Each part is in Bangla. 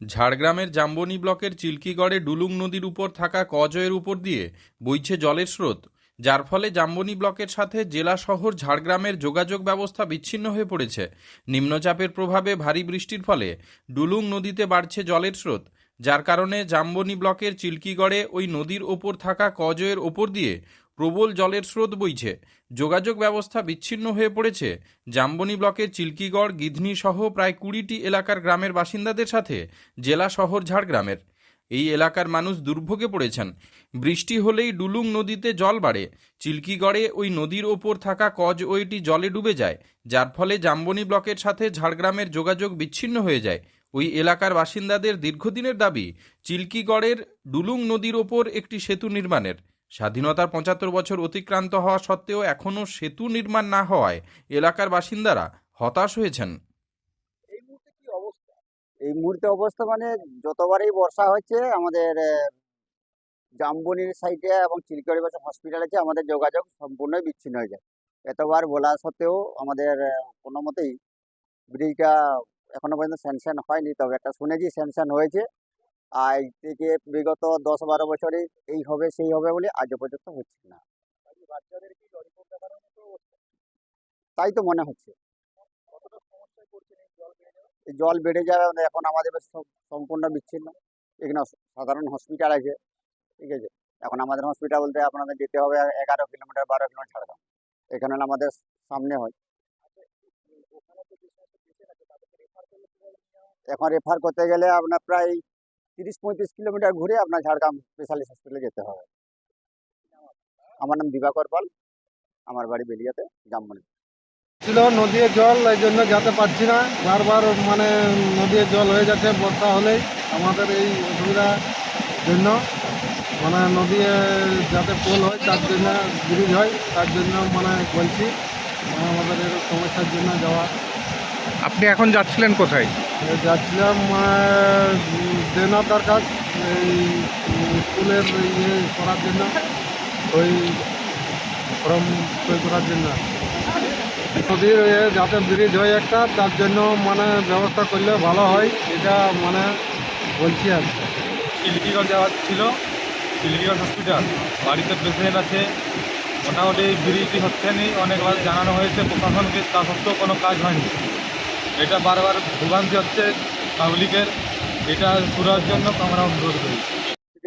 ঝাড়গ্রামের জাম্বনি ব্লকের চিল্কিগড়ে ডুলুং নদীর উপর থাকা কজয়ের উপর দিয়ে বইছে জলের স্রোত, যার ফলে জাম্বনি ব্লকের সাথে জেলা শহর ঝাড়গ্রামের যোগাযোগ ব্যবস্থা বিচ্ছিন্ন হয়ে পড়েছে। নিম্নচাপের প্রভাবে ভারী বৃষ্টির ফলে ডুলুং নদীতে বাড়ছে জলের স্রোত, যার কারণে জাম্বনি ব্লকের চিল্কিগড়ে ওই নদীর ওপর থাকা কজয়ের ওপর দিয়ে প্রবল জলের স্রোত বইছে। যোগাযোগ ব্যবস্থা বিচ্ছিন্ন হয়ে পড়েছে। জাম্বনি ব্লকের চিল্কিগড়, গিধনি সহ প্রায় কুড়িটি এলাকার গ্রামের বাসিন্দাদের সাথে জেলা শহর ঝাড়গ্রামের। এই এলাকার মানুষ দুর্ভোগে পড়েছেন। বৃষ্টি হলেই ডুলুং নদীতে জল বাড়ে। চিল্কিগড়ে ওই নদীর ওপর থাকা কজ ওইটি জলে ডুবে যায়, যার ফলে জাম্বনি ব্লকের সাথে ঝাড়গ্রামের যোগাযোগ বিচ্ছিন্ন হয়ে যায়। ওই এলাকার বাসিন্দাদের দীর্ঘদিনের দাবি, চিল্কিগড়ের ডুলুং নদীর ওপর একটি সেতু নির্মাণের। স্বাধীনতার পঁচাত্তর বছর অতিক্রান্ত হওয়া সত্ত্বেও এখনও সেতু নির্মাণ না হওয়ায় এলাকার বাসিন্দারা হতাশ হয়েছেন। এই মুহূর্তে কি অবস্থা? এই মুহূর্তে অবস্থা মানে যতবারই বর্ষা হচ্ছে আমাদের জামবনির সাইডে এবং চিলকড়ি বাসা হসপিটাল আছে আমাদের যোগাযোগ সম্পূর্ণই বিচ্ছিন্ন হয়ে যায়। এতবার বলা সত্ত্বেও আমাদের কোনো মতেই ব্রিজটা এখনও পর্যন্ত স্যাংশন হয়নি তবে একটা শুনেছি স্যাংশন হয়েছে। আজ থেকে বিগত দশ বারো বছরে এই হবে, সেই হবে বলে আজও পর্যন্ত হচ্ছে না। তাই তো মনে হচ্ছে। জল বেড়ে যাবে এখন আমাদের সম্পূর্ণ বিচ্ছিন্ন। এখানে সাধারণ হসপিটাল আছে, ঠিক আছে? এখন আমাদের হসপিটাল বলতে আপনাদের যেতে হবে এগারো কিলোমিটার, বারো কিলোমিটার ঝাড়গ্রাম এখানে আমাদের সামনে হয়। এখন রেফার করতে গেলে আপনার প্রায় তিরিশ পঁয়ত্রিশ কিলোমিটার ঘুরে আপনার ঝাড়গ্রাম স্পেশালিস্ট হসপিটালে যেতে হবে। আমার নাম দিবাকর পাল। আমার বাড়ি বেলিয়াতে জামমনি ছিল নদীর জল এই জন্য যেতে পারছি না। বারবার মানে নদীর জল হয়ে যাচ্ছে বর্ষা হলেই আমাদের এই অসুবিধার জন্য। মানে নদী যাতে পোল হয় তার জন্য ব্রিজ হয় তার জন্য মানে বলছি আমাদের সমস্যার জন্য যাওয়া। আপনি এখন যাচ্ছিলেন কোথায়? যাচ্ছিলাম দেনা দরকার এই স্কুলের ইয়ে করার জন্য, ওই ফর্ম সই করার জন্য নদীর যাতে ব্রিজ হয় একটা, তার জন্য মানে ব্যবস্থা করলে ভালো হয়, এটা মানে বলছি আর। চিল্কিগড় যাওয়ার ছিল চিল্কিগড় হসপিটাল বাড়িতে পেশেন্ট আছে, মোটামুটি ব্রিজটি হচ্ছে নি, অনেকবার জানানো হয়েছে, প্রশাসনকে, তা সত্ত্বেও কোনো কাজ হয়নি এটা বারবার ভোগান্তি হচ্ছে পাবলিকের। এটা পুরার জন্য আমরা অনুরোধ করি।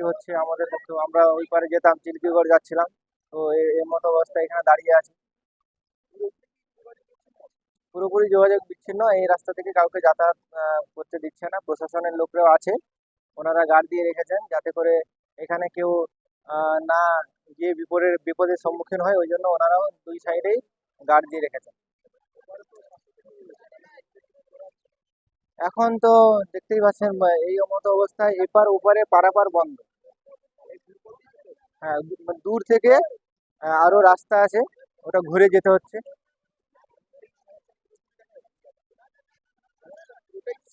হচ্ছে আমাদের পক্ষে আমরা ওই পারে যেতাম, চিল্কিগড় যাচ্ছিলাম। তো এর মতো অবস্থা এখানে দাঁড়িয়ে আছে। পুরোপুরি যোগাযোগ বিচ্ছিন্ন। এই রাস্তা থেকে কাউকে যাতায়াত করতে দিচ্ছে না। প্রশাসনের লোকরাও আছে। ওনারা গার্ড দিয়ে রেখেছেন যাতে করে এখানে কেউ না গিয়ে বিপদের বিপদের সম্মুখীন হয়। ওই জন্য ওনারাও দুই সাইডেই গার্ড দিয়ে রেখেছেন। এখন তো দেখতেই পাচ্ছেন এই মতো অবস্থায় এপার ওপারে পারাপার বন্ধ। হ্যাঁ মানে দূর থেকে আরও রাস্তা আছে, ওটা ঘুরে যেতে হচ্ছে।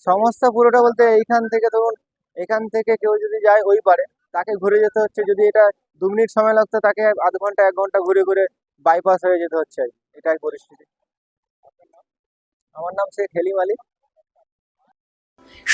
সমস্যা পুরোটা বলতে এইখান থেকে ধরুন, এখান থেকে কেউ যদি যায় ওই পারে, তাকে ঘুরে যেতে হচ্ছে। যদি এটা দু মিনিট সময় লাগতো, তাকে আধ ঘণ্টা, এক ঘণ্টা ঘুরে ঘুরে বাইপাস হয়ে যেতে হচ্ছে এটাই পরিস্থিতি। আমার নাম শেখ হেলিম আলী।